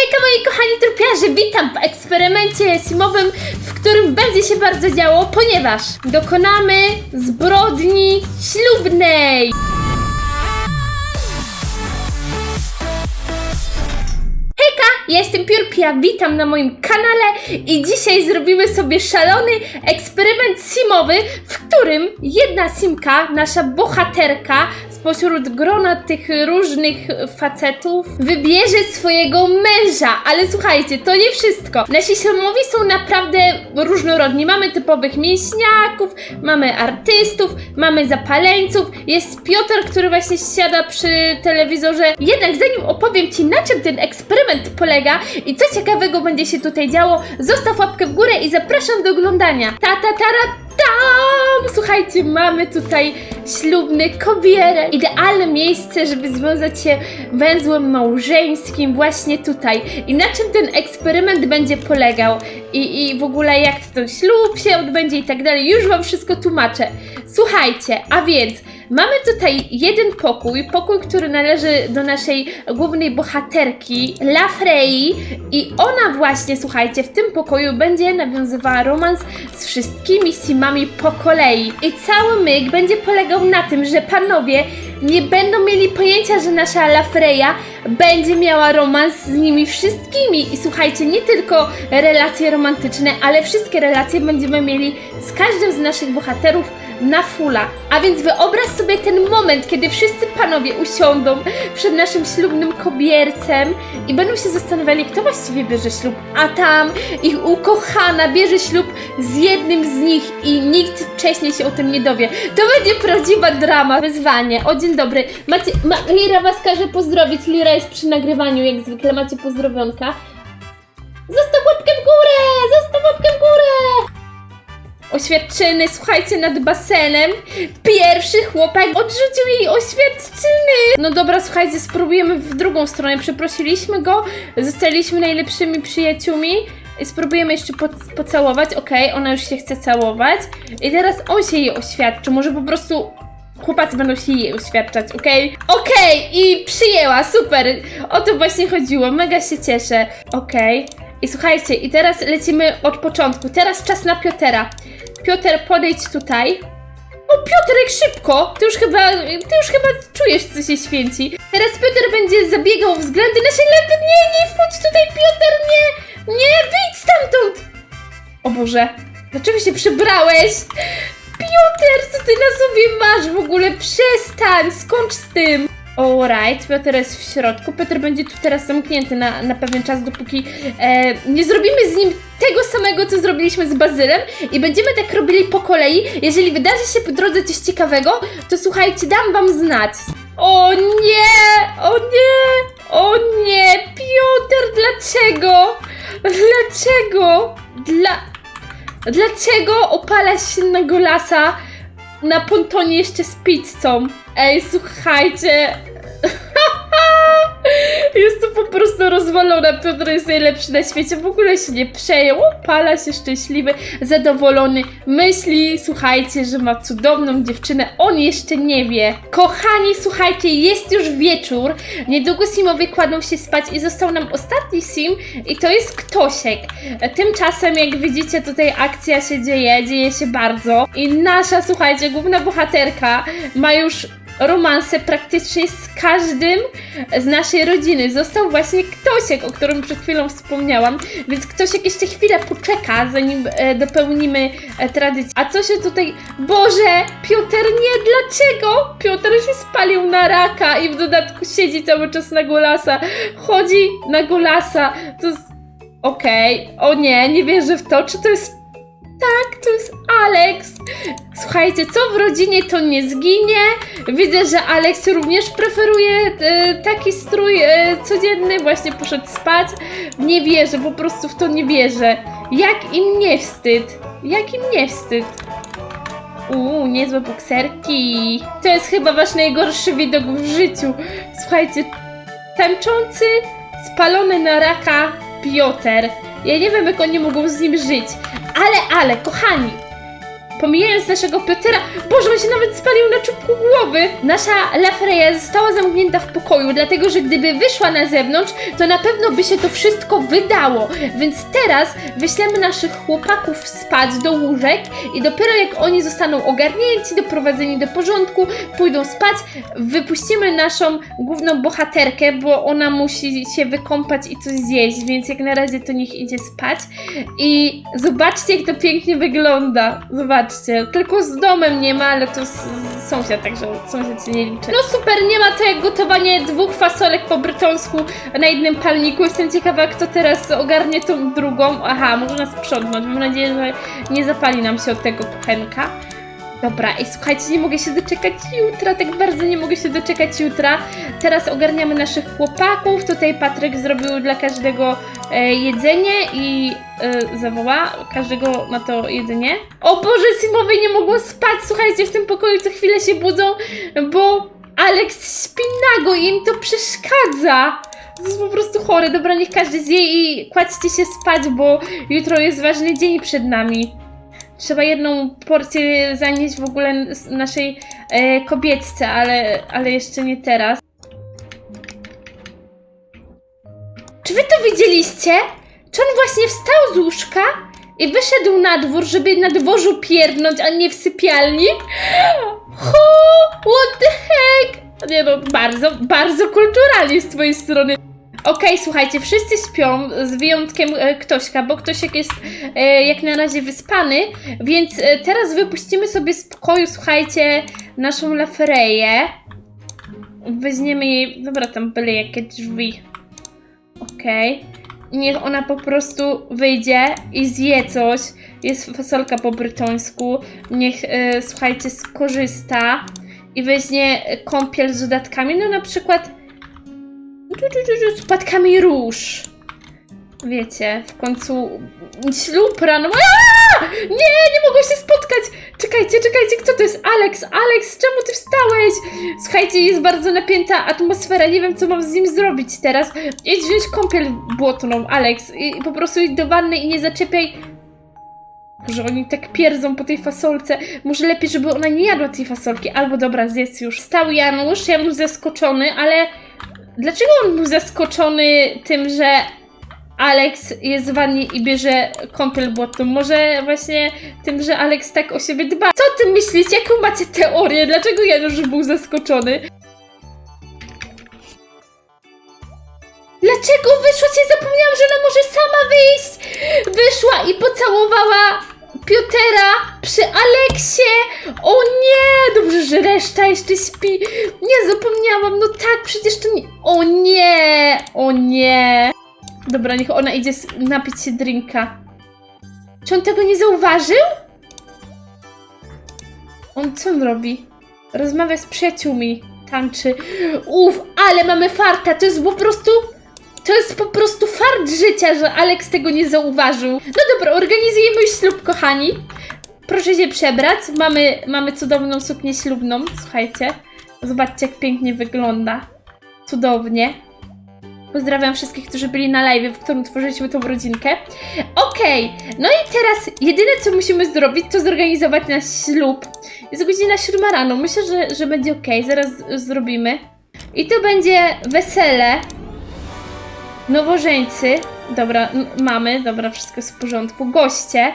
Hejka moi kochani trupiarze, witam w eksperymencie simowym, w którym będzie się bardzo działo, ponieważ dokonamy zbrodni ślubnej. Ja jestem Piórpia, witam na moim kanale i dzisiaj zrobimy sobie szalony eksperyment simowy, w którym jedna simka, nasza bohaterka, spośród grona tych różnych facetów, wybierze swojego męża. Ale słuchajcie, to nie wszystko. Nasi simowi są naprawdę różnorodni. Mamy typowych mięśniaków, mamy artystów, mamy zapaleńców, jest Piotr, który właśnie siada przy telewizorze. Jednak zanim opowiem Ci, na czym ten eksperyment polega i co ciekawego będzie się tutaj działo, zostaw łapkę w górę i zapraszam do oglądania. Ta, ta, tara, tam! Słuchajcie, mamy tutaj ślubny kobierę. Idealne miejsce, żeby związać się węzłem małżeńskim właśnie tutaj. I na czym ten eksperyment będzie polegał? I, i w ogóle jak ten ślub się odbędzie i tak dalej. Już Wam wszystko tłumaczę. Słuchajcie, a więc mamy tutaj jeden pokój, pokój, który należy do naszej głównej bohaterki, Lafrei i ona właśnie, słuchajcie, w tym pokoju będzie nawiązywała romans z wszystkimi simami po kolei. I cały myk będzie polegał na tym, że panowie nie będą mieli pojęcia, że nasza Lafreya będzie miała romans z nimi wszystkimi. I słuchajcie, nie tylko relacje romantyczne, ale wszystkie relacje będziemy mieli z każdym z naszych bohaterów na fula. A więc wyobraź sobie ten moment, kiedy wszyscy panowie usiądą przed naszym ślubnym kobiercem i będą się zastanawiali, kto właściwie bierze ślub. A tam ich ukochana bierze ślub z jednym z nich i nikt wcześniej się o tym nie dowie. To będzie prawdziwa drama. Wyzwanie. O, dzień dobry. Macie, ma, Lira was każe pozdrowić. Lira jest przy nagrywaniu, jak zwykle macie pozdrowionka. Zostaw łapkę w górę! Zostaw łapkę w górę! Oświadczyny, słuchajcie, nad basenem. Pierwszy chłopak odrzucił jej oświadczyny. No dobra, słuchajcie, spróbujemy w drugą stronę. Przeprosiliśmy go, zostaliśmy najlepszymi przyjaciółmi. I spróbujemy jeszcze po, pocałować. Okej, ona już się chce całować. I teraz on się jej oświadczy. Może po prostu chłopacy będą się jej oświadczać, okej? Okej, i przyjęła, super. O to właśnie chodziło, mega się cieszę. Okej. I słuchajcie, i teraz lecimy od początku. Teraz czas na Piotera. Piotr, podejdź tutaj. O, Piotrek, szybko! Ty już chyba, ty już chyba czujesz, co się święci. Teraz Piotr będzie zabiegał względy naszej ledy. Nie, nie wchodź tutaj, Piotr, nie! Nie, wyjdź stamtąd! O Boże, dlaczego się przybrałeś? Piotr, co ty na sobie masz w ogóle? Przestań, skończ z tym! Alright, Piotr jest w środku. Piotr będzie tu teraz zamknięty na, na pewien czas, dopóki e, nie zrobimy z nim tego samego, co zrobiliśmy z Bazylem i będziemy tak robili po kolei. Jeżeli wydarzy się po drodze coś ciekawego, to słuchajcie, dam wam znać. O nie! O nie! O nie! Piotr, dlaczego? Dlaczego? Dla... Dlaczego opalasz się na golasa na pontonie jeszcze z pizzą? Ej, słuchajcie. Jest to po prostu rozwalona. Piotr jest najlepszy na świecie. W ogóle się nie przejął. Opala się szczęśliwy, zadowolony. Myśli, słuchajcie, że ma cudowną dziewczynę. On jeszcze nie wie. Kochani, słuchajcie, jest już wieczór. Niedługo Simowie kładą się spać i został nam ostatni Sim i to jest Ktosiek. Tymczasem, jak widzicie, tutaj akcja się dzieje. Dzieje się bardzo. I nasza, słuchajcie, główna bohaterka ma już romanse praktycznie z każdym z naszej rodziny. Został właśnie Ktosiek, o którym przed chwilą wspomniałam, więc Ktosiek jeszcze chwilę poczeka, zanim e, dopełnimy e, tradycję. A co się tutaj... Boże! Piotr, nie! Dlaczego? Piotr się spalił na raka i w dodatku siedzi cały czas na golasa. Chodzi na golasa. To jest... Okej. O nie, nie wierzę w to. Czy to jest tak, to jest Alex. Słuchajcie, co w rodzinie to nie zginie. Widzę, że Alex również preferuje e, taki strój e, codzienny. Właśnie poszedł spać. Nie wierzę, po prostu w to nie wierzę. Jak im nie wstyd. Jak im nie wstyd. Uuu, niezłe bokserki. To jest chyba wasz najgorszy widok w życiu. Słuchajcie, tańczący, spalony na raka Piotr. Ja nie wiem, jak oni mogą z nim żyć. Ale, ale, kochani, pomijając naszego Piotera, Boże, on się nawet spalił na czubku głowy. Nasza Lafreya została zamknięta w pokoju, dlatego że gdyby wyszła na zewnątrz, to na pewno by się to wszystko wydało. Więc teraz wyślemy naszych chłopaków spać do łóżek i dopiero jak oni zostaną ogarnięci, doprowadzeni do porządku, pójdą spać, wypuścimy naszą główną bohaterkę, bo ona musi się wykąpać i coś zjeść, więc jak na razie to niech idzie spać. I zobaczcie, jak to pięknie wygląda. Zobaczcie. Tylko z domem nie ma, ale to s- sąsiad, także sąsiad się nie liczy. No super, nie ma to jak gotowanie dwóch fasolek po brytonsku na jednym palniku. Jestem ciekawa, kto teraz ogarnie tą drugą. Aha, można sprzątnąć. Mam nadzieję, że nie zapali nam się od tego kuchenka. Dobra, i słuchajcie, nie mogę się doczekać jutra, tak bardzo nie mogę się doczekać jutra. Teraz ogarniamy naszych chłopaków. Tutaj Patryk zrobił dla każdego e, jedzenie i e, zawoła każdego na to jedzenie. O Boże, Simowej nie mogło spać, słuchajcie, w tym pokoju co chwilę się budzą, bo Alex śpi nago i im to przeszkadza. To jest po prostu chore. Dobra, niech każdy zje i kładźcie się spać, bo jutro jest ważny dzień przed nami. Trzeba jedną porcję zanieść w ogóle naszej e, kobietce, ale, ale jeszcze nie teraz. Czy wy to widzieliście? Czy on właśnie wstał z łóżka i wyszedł na dwór, żeby na dworzu pierdnąć, a nie w sypialni? Ho! What the heck? Nie no, bardzo, bardzo kulturalnie z twojej strony. Okej, słuchajcie, wszyscy śpią, z wyjątkiem e, Ktośka, bo Ktosiek jest e, jak na razie wyspany, więc e, teraz wypuścimy sobie z pokoju, słuchajcie, naszą Lafereję. Weźmiemy jej, dobra, tam były jakie drzwi. Okej. Niech ona po prostu wyjdzie i zje coś. Jest fasolka po brytońsku. Niech, e, słuchajcie, skorzysta i weźmie kąpiel z dodatkami, no na przykład z płatkami róż. Wiecie, w końcu ślub rano. Nie, nie mogą się spotkać! Czekajcie, czekajcie, kto to jest? Alex, Alex, czemu ty wstałeś? Słuchajcie, jest bardzo napięta atmosfera, nie wiem co mam z nim zrobić teraz. Idź wziąć kąpiel błotną, Alex, i po prostu idź do wanny i nie zaczepiaj że oni tak pierdzą po tej fasolce. Może lepiej, żeby ona nie jadła tej fasolki. Albo dobra, zjedz już. Stał Janusz, Janusz zaskoczony, ale dlaczego on był zaskoczony tym, że Alex jest w wannie i bierze kąpiel błotną? Może właśnie tym, że Alex tak o siebie dba. Co ty myślicie? Jaką macie teorię? Dlaczego Janusz był zaskoczony? Dlaczego wyszła cię? Zapomniałam, że ona może sama wyjść. Wyszła i pocałowała Piotera przy Aleksie. O nie! Dobrze, że reszta jeszcze śpi. Nie, zapomniałam. No tak, przecież to nie... O nie! O nie! Dobra, niech ona idzie napić się drinka. Czy on tego nie zauważył? On co on robi? Rozmawia z przyjaciółmi. Tańczy. Uff, ale mamy farta. To jest po prostu... To jest po prostu fart życia, że Alex tego nie zauważył. No dobra, organizujemy ślub, kochani. Proszę się przebrać. Mamy, mamy cudowną suknię ślubną. Słuchajcie. Zobaczcie, jak pięknie wygląda. Cudownie. Pozdrawiam wszystkich, którzy byli na live, w którym tworzyliśmy tą rodzinkę. Okej, no i teraz jedyne, co musimy zrobić, to zorganizować nasz ślub. Jest godzina siódma rano. Myślę, że, że będzie ok. Zaraz zrobimy. I to będzie wesele. Nowożeńcy. Dobra, mamy. Dobra, wszystko jest w porządku. Goście.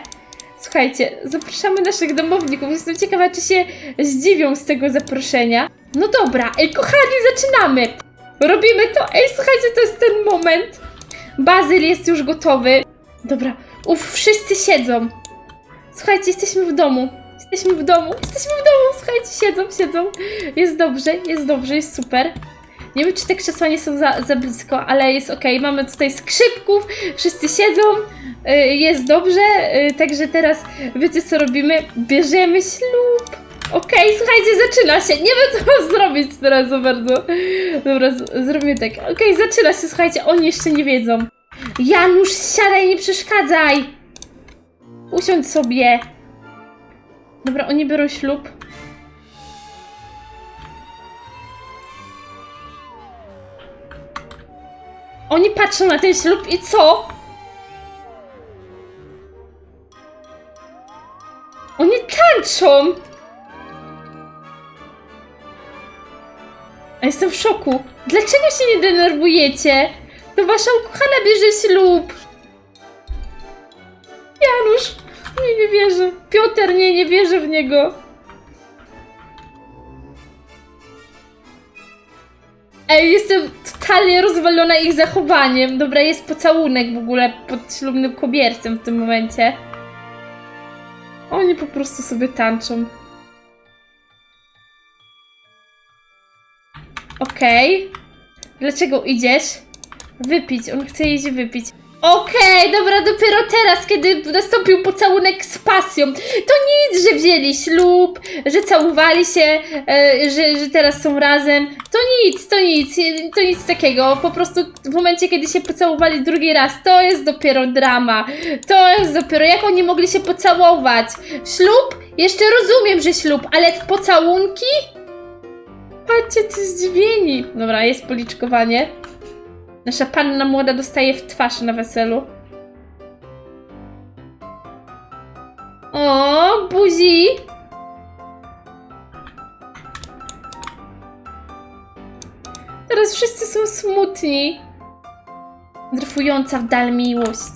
Słuchajcie, zapraszamy naszych domowników. Jestem ciekawa, czy się zdziwią z tego zaproszenia. No dobra, ej, kochani, zaczynamy. Robimy to. Ej, słuchajcie, to jest ten moment. Bazyl jest już gotowy. Dobra, uff, wszyscy siedzą. Słuchajcie, jesteśmy w domu. Jesteśmy w domu, jesteśmy w domu, słuchajcie, siedzą, siedzą. Jest dobrze, jest dobrze, jest super. Nie wiem, czy te krzesła nie są za, za blisko, ale jest ok. Mamy tutaj skrzypków, wszyscy siedzą, y, jest dobrze. y, także teraz wiecie, co robimy? Bierzemy ślub. Okej, słuchajcie, zaczyna się. Nie wiem, co mam zrobić teraz za bardzo. Dobra, z- zrobimy tak. Okej, zaczyna się, słuchajcie, oni jeszcze nie wiedzą. Janusz, siadaj, nie przeszkadzaj! Usiądź sobie. Dobra, oni biorą ślub. Oni patrzą na ten ślub i co? Oni tańczą! A jestem w szoku. Dlaczego się nie denerwujecie? To wasza ukochana bierze ślub. Janusz, nie, nie wierzę. Piotr, nie, nie wierzę w niego. Ej, jestem totalnie rozwalona ich zachowaniem. Dobra, jest pocałunek w ogóle pod ślubnym kobiercem w tym momencie. Oni po prostu sobie tańczą. Okej. Dlaczego idziesz? Wypić, on chce iść wypić. Okej, dobra, dopiero teraz, kiedy nastąpił pocałunek z pasją. To nic, że wzięli ślub, że całowali się, e, że, że teraz są razem. To nic, to nic, to nic takiego. Po prostu w momencie, kiedy się pocałowali drugi raz, to jest dopiero drama. To jest dopiero, jak oni mogli się pocałować? Ślub? Jeszcze rozumiem, że ślub, ale pocałunki? Patrzcie, co zdziwieni. Dobra, jest policzkowanie. Nasza panna młoda dostaje w twarz na weselu. O, buzi! Teraz wszyscy są smutni. Dryfująca w dal miłość.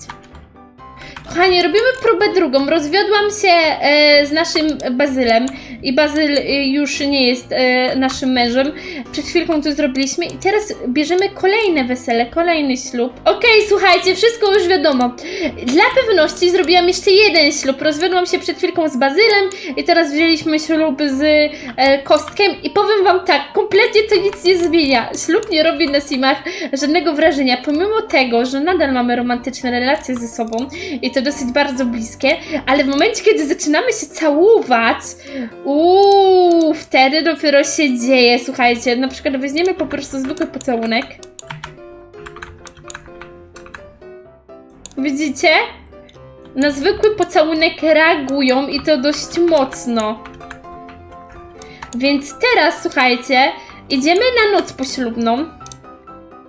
Kochani, robimy próbę drugą. Rozwiodłam się e, z naszym Bazylem i Bazyl e, już nie jest e, naszym mężem. Przed chwilką to zrobiliśmy i teraz bierzemy kolejne wesele, kolejny ślub. Okej, słuchajcie, wszystko już wiadomo. Dla pewności zrobiłam jeszcze jeden ślub. Rozwiodłam się przed chwilką z Bazylem i teraz wzięliśmy ślub z e, Kostkiem i powiem wam tak, kompletnie to nic nie zmienia. Ślub nie robi na Simach żadnego wrażenia, pomimo tego, że nadal mamy romantyczne relacje ze sobą i to dosyć bardzo bliskie, ale w momencie, kiedy zaczynamy się całować, uuu, wtedy dopiero się dzieje, słuchajcie, na przykład weźmiemy po prostu zwykły pocałunek. Widzicie? Na zwykły pocałunek reagują i to dość mocno. Więc teraz, słuchajcie, idziemy na noc poślubną.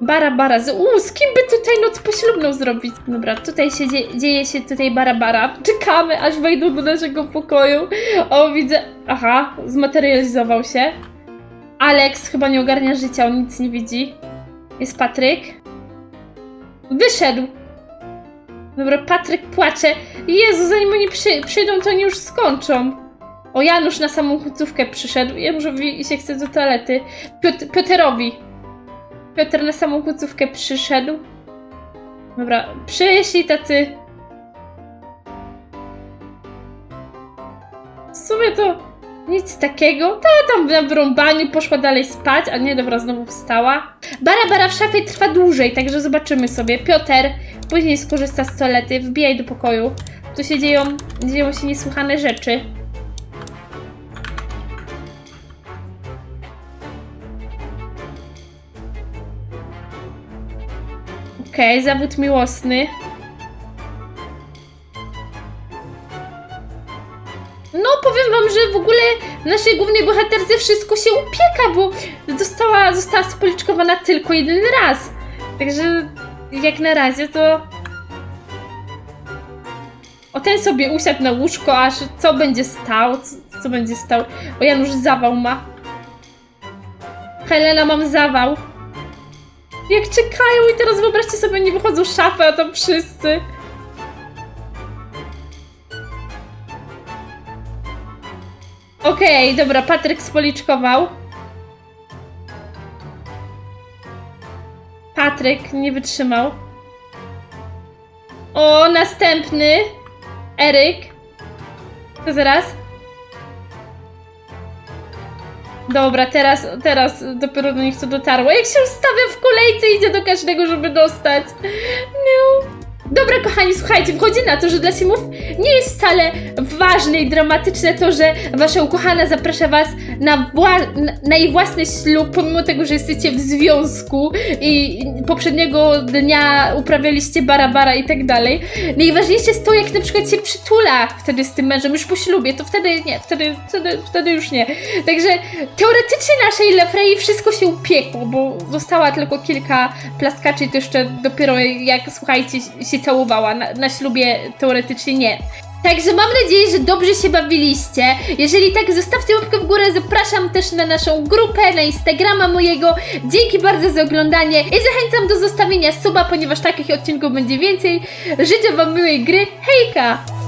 Bara, bara. Z, z kim by tutaj noc poślubną zrobić? Dobra, tutaj się dzie dzieje się tutaj bara, bara. Czekamy, aż wejdą do naszego pokoju. O, widzę. Aha, zmaterializował się. Alex chyba nie ogarnia życia, on nic nie widzi. Jest Patryk. Wyszedł. Dobra, Patryk płacze. Jezu, zanim oni przy przyjdą, to oni już skończą. O, Janusz na samą końcówkę przyszedł. Januszowi się chce do toalety. Piotr Pioterowi. Piotr na samą końcówkę przyszedł. Dobra, przyszli tacy. W sumie to nic takiego. Ta tam na wyrąbaniu poszła dalej spać, a nie, dobra, znowu wstała. Bara, bara w szafie trwa dłużej, także zobaczymy sobie. Piotr później skorzysta z toalety, wbijaj do pokoju. Tu się dzieją, dzieją się niesłychane rzeczy. Okej, zawód miłosny. No, powiem wam, że w ogóle naszej głównej bohaterce wszystko się upieka, bo została, została spoliczkowana tylko jeden raz. Także jak na razie to... O, ten sobie usiadł na łóżko, aż co będzie stał, co, co będzie stał. O, Janusz zawał ma. Helena, mam zawał. Jak czekają i teraz wyobraźcie sobie, nie wychodzą szafy, a tam wszyscy. Okej, dobra, Patryk spoliczkował. Patryk nie wytrzymał. O, następny. Eryk. To zaraz. Dobra, teraz, teraz dopiero do nich to dotarło. Jak się ustawia w kolejce, idzie do każdego, żeby dostać. No. Dobra, kochani, słuchajcie, wchodzi na to, że dla Simów nie jest wcale ważne i dramatyczne to, że wasza ukochana zaprasza was na, na, jej własny ślub, pomimo tego, że jesteście w związku i poprzedniego dnia uprawialiście barabara i tak dalej. Najważniejsze jest to, jak na przykład się przytula wtedy z tym mężem, już po ślubie, to wtedy nie, wtedy, wtedy, wtedy już nie. Także teoretycznie naszej Lefrey wszystko się upiekło, bo została tylko kilka plaskaczy i to jeszcze dopiero jak, słuchajcie, się całowała. Na, na ślubie teoretycznie nie. Także mam nadzieję, że dobrze się bawiliście. Jeżeli tak, zostawcie łapkę w górę. Zapraszam też na naszą grupę, na Instagrama mojego. Dzięki bardzo za oglądanie i zachęcam do zostawienia suba, ponieważ takich odcinków będzie więcej. Życzę Wam miłej gry. Hejka!